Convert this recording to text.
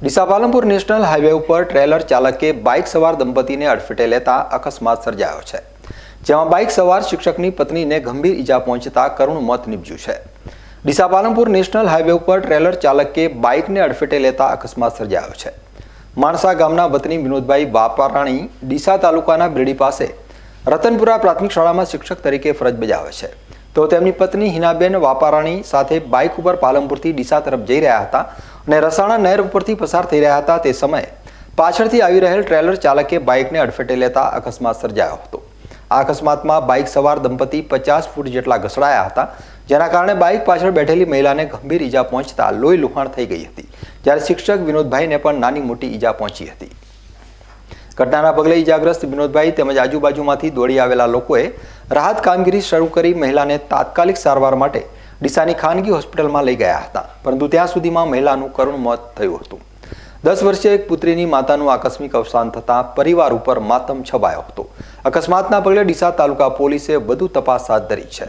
Deesa Palanpur national highway ઉપર trailer ચાલકે bike સવાર દંપતીને અડફેટે લેતા અકસ્માત સર્જાયો છે, જેમાં બાઇક સવાર શિક્ષકની પત્નીને ગંભીર ઈજા પહોંચતા કરુણ મોત નીપજ્યું છે. ડીસા પાલનપુર નેશનલ હાઈવે ઉપર ટ્રેલર ચાલકે બાઇકને અડફેટે લેતા અકસ્માત સર્જાયો છે. માણસા ગામના વતની વિનોદભાઈ બાપારાણી ડીસા તાલુકાના બ્રેડી પાસે રતનપુરા પ્રાથમિક શાળામાં શિક્ષક તરીકે ફરજ બજાવે છે. તો તેમની પત્ની હિનાબેન વાપારાણી સાથે બાઇક ઉપર પાલનપુરથી ડીસા તરફ જઈ રહ્યા હતા. અને રસાણા નહેર ઉપરથી પસાર થઈ રહ્યા હતા તે સમયે પાછળથી આવી રહેલ ટ્રેલર ચાલકે બાઇકને અડફેટે લેતા અકસ્માત સર્જાયો હતો. આ અકસ્માતમાં બાઇક સવાર દંપતી પચાસ ફૂટ જેટલા ઘસડાયા હતા, જેના કારણે બાઇક પાછળ બેઠેલી મહિલાને ગંભીર ઈજા પહોંચતા લોહી લુહાણ થઈ ગઈ હતી, જ્યારે શિક્ષક વિનોદભાઈને પણ નાની મોટી ઈજા પહોંચી હતી. ઘટનાના પગલે ઈજાગ્રસ્ત વિનોદભાઈ તેમજ આજુબાજુમાંથી દોડી આવેલા લોકોએ રાહત કામગીરી શરૂ કરી મહિલાને તાત્કાલિક સારવાર માટે ડીસાની ખાનગી હોસ્પિટલમાં લઈ ગયા હતા. પરંતુ ત્યાં સુધીમાં મહિલાનું કરુણ મોત થયું હતું. દસ વર્ષીય એક પુત્રીની માતાનું આકસ્મિક અવસાન થતાં પરિવાર ઉપર માતમ છવાયો હતો. અકસ્માતના પગલે ડીસા તાલુકા પોલીસે વધુ તપાસ હાથ ધરી છે.